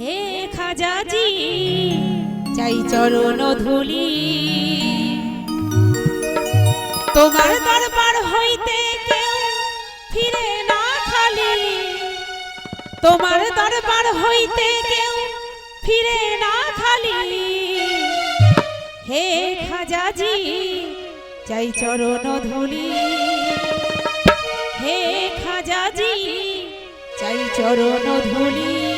হে খাজাজি চাই চরণ ধুলি। তোমার দরবার হইতে কেউ ফিরে না খালি। তোমার দরবার হইতে কেউ ফিরে না খালি। হে খাজাজি চাই চরণ ধুলি। হে খাজাজি চাই চরণ ধুলি।